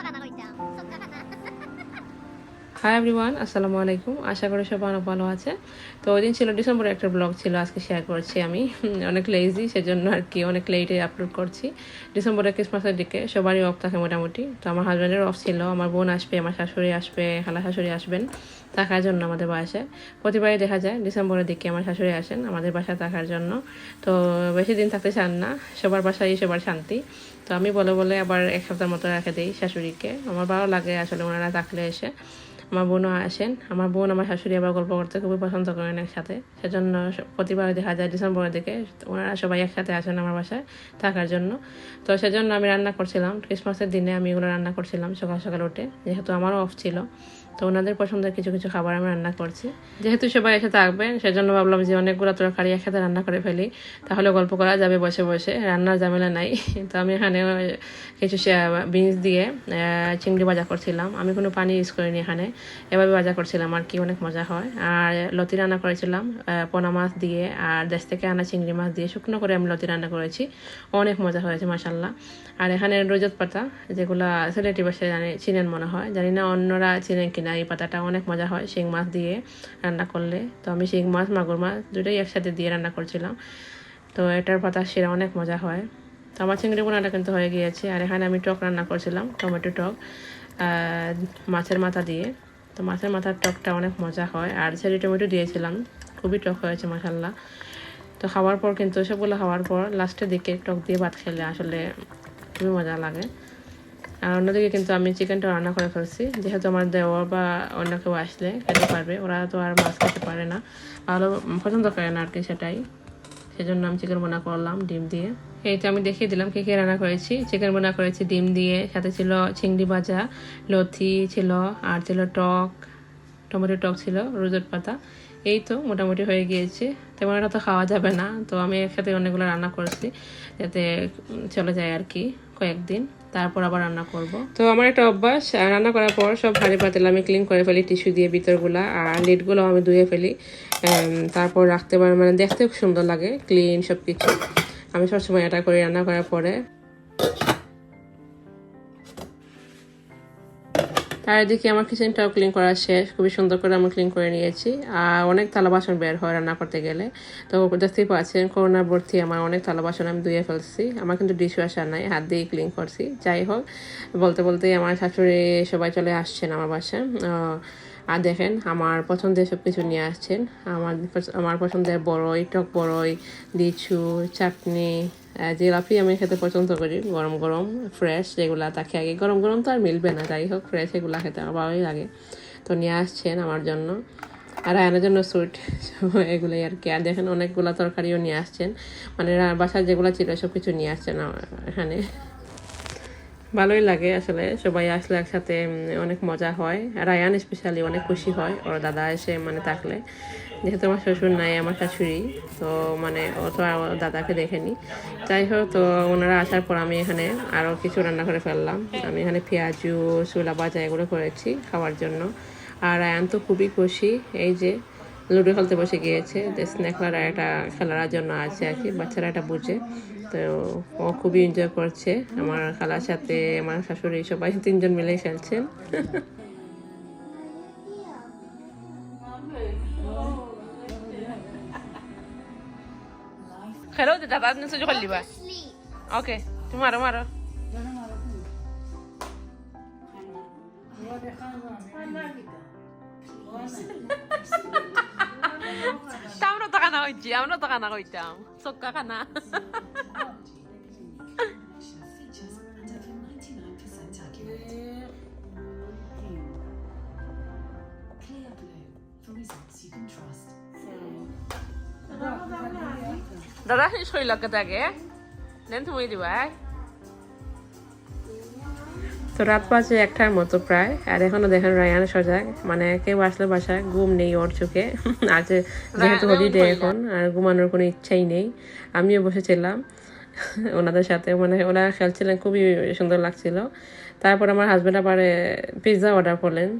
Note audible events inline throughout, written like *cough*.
空なのにじゃん hi everyone আসসালামু আলাইকুম আশা করি সবাই অনেক ভালো আছে। তো ওই দিন ছিল ডিসেম্বরে একটা ব্লগ ছিল, আজকে শেয়ার করছি আমি। অনেক লেজি সেজন্য আর কি অনেক লেটে আপলোড করছি। ডিসেম্বরে ক্রিসমাসের দিকে সবারই অফ থাকে মোটামুটি। তো আমার হাজব্যান্ডের অফ ছিল, আমার বোন আসবে, আমার শাশুড়ি আসবে, খালা শাশুড়ি আসবেন, থাকার জন্য আমাদের বাসায়। প্রতিবারই দেখা যায়, ডিসেম্বরের দিকে আমার শাশুড়ি আসেন আমাদের বাসায় থাকার জন্য। তো বেশি দিন থাকতে চান না, সবার বাসায় সবার শান্তি। তো আমি বলে বলে আবার এক সপ্তাহ মতো রেখে দিই শাশুড়িকে। আমার ভালো লাগে আসলে ওনারা থাকলে এসে। আমার বোনও আসেন। আমার বোন আমার শাশুড়ি আবার গল্প করতে খুবই পছন্দ করেন একসাথে। সেজন্য প্রতিবার দেখা যায় ডিসেম্বরের দিকে ওনারা সবাই একসাথে আসেন আমার বাসায় থাকার জন্য। তো সেজন্য আমি রান্না করছিলাম। ক্রিসমাসের দিনে আমি ওগুলো রান্না করছিলাম সকাল সকাল উঠে। যেহেতু আমারও অফ ছিল। তো ওনাদের পছন্দের কিছু কিছু খাবার আমি রান্না করছি। যেহেতু সবাই এসে থাকবেন, সেজন্য ভাবলাম যে অনেকগুলো তরকারি একসাথে রান্না করে ফেলি। তাহলে গল্প করা যাবে বসে বসে, রান্নার ঝামেলা নাই। *laughs* তো আমি এখানে কিছু বিনস দিয়ে চিংড়ি ভাজা করছিলাম। আমি কোনো পানি ইউজ করিনি এখানে। এভাবে ভাজা করছিলাম আর কি, অনেক মজা হয়। আর লতি রান্না করেছিলাম পোনা মাছ দিয়ে আর দেশ থেকে আনা চিংড়ি মাছ দিয়ে। শুকনো করে আমি লতি রান্না করেছি। অনেক মজা হয়েছে মাসাল্লাহ আর এখানে রোজত পাতা, যেগুলা সিলেটি বাসায় জানি, চিনেন মনে হয়। জানি না অন্যরা চিনেন কিনা এই পাতাটা অনেক মজা হয় শিং মাছ দিয়ে রান্না করলে। তো আমি শিং মাছ, মাগুর মাছ দুটোই একসাথে দিয়ে রান্না করছিলাম। তো এটার পাতা সেরা অনেক মজা হয়। তো আমার চিংড়ি বোনাটা কিন্তু হয়ে গিয়েছে। আর এখানে আমি টক রান্না করছিলাম, টমেটো টক মাছের মাথা দিয়ে। তো মাছের মাথার টকটা অনেক মজা হয়। আর চেরি টমেটো দিয়েছিলাম, খুবই টক হয়েছে মাসাল্লাহ তো খাওয়ার পর কিন্তু সবগুলো খাওয়ার পর লাস্টের দিকে টক দিয়ে ভাত খেলে আসলে খুবই মজা লাগে। আর অন্যদিকে কিন্তু আমি চিকেনটা রান্না করে ফেলছি। যেহেতু আমার দেওয়ার বা অন্য কেউ আসলে খেতে পারবে, ওরা তো আর মাছ খেতে পারে না। ভালো পছন্দ করে না আর কি সেটাই। সেজন্য আমি চিকেন বোনা করলাম, ডিম দিয়ে। এই তো আমি দেখিয়ে দিলাম কে কে রান্না করেছি। চিকেন বোনা করেছি, ডিম দিয়ে, সাথে ছিল চিংড়ি ভাজা লথি ছিল, আর ছিল টক, টমেটো টক ছিল, রোজের পাতা। এই তো মোটামুটি হয়ে গিয়েছে। তেমন একটা তো খাওয়া যাবে না। তো আমি একসাথে অনেকগুলো রান্না করেছি, যাতে চলে যায় আর কি কয়েকদিন। তারপর আবার রান্না করব। তো আমার একটা অভ্যাস রান্না করার পর সব ভারি পাতিল আমি ক্লিন করে ফেলি টিস্যু দিয়ে ভিতরগুলা, আর লিডগুলো আমি ধুয়ে ফেলি। তারপর রাখতে পারি মানে দেখতে খুব সুন্দর লাগে ক্লিন সব কিছু আমি সবসময় এটা করি রান্না করার পরে। আর এদিকে আমার কিচেনটাও ক্লিন করা শেষ, খুবই সুন্দর করে আমি ক্লিন করে নিয়েছি। আর অনেক থালা বাসন বের হয় রান্না করতে গেলে। তো দেখতেই পাচ্ছেন করোনা ভর্তি আমার অনেক থালা বাসন আমি ধুয়ে ফেলছি। আমার কিন্তু ডিশ ওয়াশার নাই, হাত দিয়ে ক্লিন করছি। যাই হোক, বলতে বলতে আমার শাশুড়ি সবাই চলে আসছেন আমার বাসায়। আর দেখেন, আমার পছন্দের সব কিছু নিয়ে আসছেন। আমার আমার পছন্দের বড়ই, টক বড়ই, লিচু, চাটনি জিলাপি আমি খেতে পছন্দ করি। গরম গরম ফ্রেশ যেগুলো তাকে আগে গরম গরম তো আর মিলবে না। যাই হোক ফ্রেশ এগুলা খেতে আমার ভালোই লাগে। তো নিয়ে আসছেন আমার জন্য। আর আয়নার জন্য সুইট *laughs* এগুলোই আর কি। আর দেখেন, অনেকগুলো তরকারিও নিয়ে আসছেন। মানে রা- বাসায় যেগুলো ছিল সব কিছু নিয়ে আসছেন এখানে। ভালোই লাগে আসলে। সবাই আসলে একসাথে অনেক মজা হয়। রায়ান স্পেশালি অনেক খুশি হয় ওর দাদা এসে মানে থাকলে। যেহেতু আমার শ্বশুর নাই, আমার শাশুড়ি, তো মানে ও তো দাদাকে দেখেনি। যাই হোক, তো ওনারা আসার পর আমি এখানে আরও কিছু রান্না করে ফেললাম। আমি এখানে পেঁয়াজু চুলা বাজা এগুলো করেছি খাওয়ার জন্য। আর রায়ান তো খুবই খুশি। এই যে লুডো খেলতে বসে গিয়েছে। যে স্ন্যাকলার একটা খেলার জন্য আছে আর কি বাচ্চারা এটা বুঝে। তো ও খুবই এনজয় করছে। আমার খালার সাথে আমার শাশুড়ি সবাই *laughs* তিনজন মিলে খেলছেন। খেলো দাদা সুযোগ করলিবা ওকে তুমি মারো মারো। তো *laughs* *laughs* কানা হইছি আমরা তো কানা কইতাম চক্কা কানা features and over 99% accurate. Clear blue for results you can trust. দাদা শৈলকে থাকে দেন তুমি দিবা তো রাত বাজে একটার মতো প্রায় আর এখনও দেখেন রায়ান সজাগ মানে কেউ আসলে বাসায় ঘুম নেই ওর চোখে। *laughs* আজ যেহেতু হলিডে এখন আর ঘুমানোর কোনো ইচ্ছাই নেই আমিও বসেছিলাম। *laughs* ওনাদের সাথে মানে ওরা খেলছিলেন খুবই সুন্দর লাগছিল। তারপর আমার হাজব্যান্ড আবার পিৎজা অর্ডার করলেন।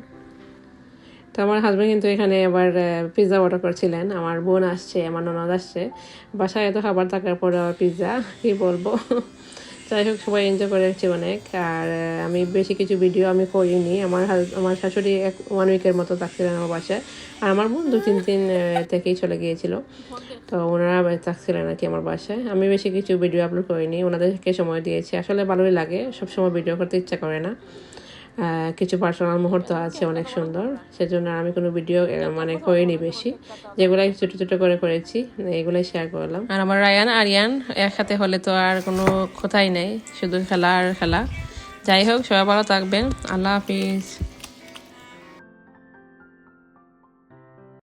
তো আমার হাজব্যান্ড কিন্তু এখানে আবার পিৎজা অর্ডার করছিলেন। আমার বোন আসছে আমার ননদ আসছে। বাসায় এত খাবার থাকার পরে পিৎজা কি বলব? *laughs* যাই হোক সবাই এনজয় করেছি অনেক। আর আমি বেশি কিছু ভিডিও আমি করিনি। আমার আমার শাশুড়ি এক ওয়ান উইকের মতো থাকছিলেন আমার বাসায়। আর আমার বোন দু তিন দিন থেকেই চলে গিয়েছিল। তো ওনারা থাকছিলেন আর কি আমার বাসায়। আমি বেশি কিছু ভিডিও আপলোড করিনি। ওনাদেরকে সময় দিয়েছি। আসলে ভালোই লাগে। সব সময় ভিডিও করতে ইচ্ছা করে না। কিছু পার্সোনাল মুহূর্ত আছে অনেক সুন্দর। সেজন্য আমি কোনো ভিডিও মানে করিনি বেশি। যেগুলাই ছোটো ছোটো করে করেছি এগুলাই শেয়ার করলাম। আর আমার রায়ান আরিয়ান একসাথে হলে তো আর কোনো কথাই নেই। শুধু খেলা আর খেলা। যাই হোক সবাই ভালো থাকবেন। আল্লাহ হাফিজ।